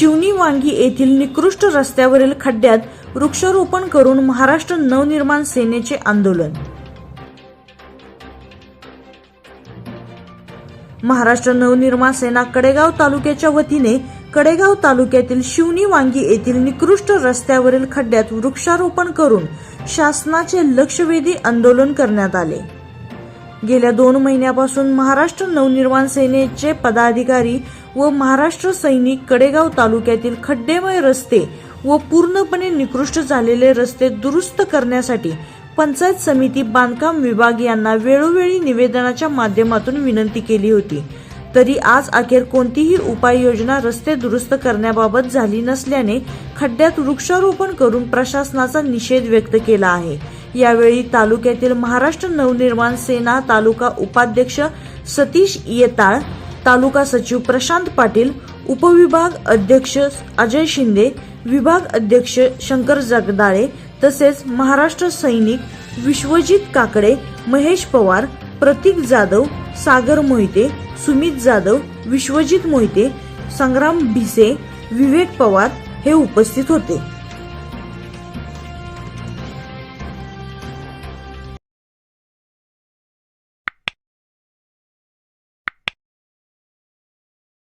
शिवनी वांगी येथील निकृष्ट रस्त्यावरील खड्ड्यात वृक्षारोपण करून महाराष्ट्र नवनिर्माण सेनेचे आंदोलन. महाराष्ट्र नवनिर्माण सेना कडेगाव तालुक्याच्या वतीने कडेगाव तालुक्यातील शिवनी वांगी येथील निकृष्ट रस्त्यावरील खड्ड्यात वृक्षारोपण करून शासनाचे लक्षवेधी आंदोलन करण्यात आले. गेल्या दोन महिन्यापासून महाराष्ट्र नवनिर्माण सेनेचे पदाधिकारी व महाराष्ट्र सैनिक कडेगाव तालुक्यातील खड्डेमय रस्ते व पूर्णपणे निकृष्ट झालेले रस्ते दुरुस्त करण्यासाठी पंचायत समिती बांधकाम विभाग यांना वेळोवेळी निवेदनाच्या माध्यमातून विनंती केली होती. तरी आज अखेर कोणतीही उपाययोजना रस्ते दुरुस्त करण्याबाबत झाली नसल्याने खड्ड्यात वृक्षारोपण करून प्रशासनाचा निषेध व्यक्त केला आहे. यावेळी तालुक्यातील महाराष्ट्र नवनिर्माण सेना तालुका उपाध्यक्ष सतीश येताळ तालुका सचिव प्रशांत पाटील उपविभाग अध्यक्ष अजय शिंदे विभाग अध्यक्ष शंकर जगदाळे तसेच महाराष्ट्र सैनिक विश्वजित काकडे महेश पवार प्रतीक जाधव सागर मोहिते सुमित जाधव विश्वजित मोहिते संग्राम भिसे विवेक पवार हे उपस्थित होते.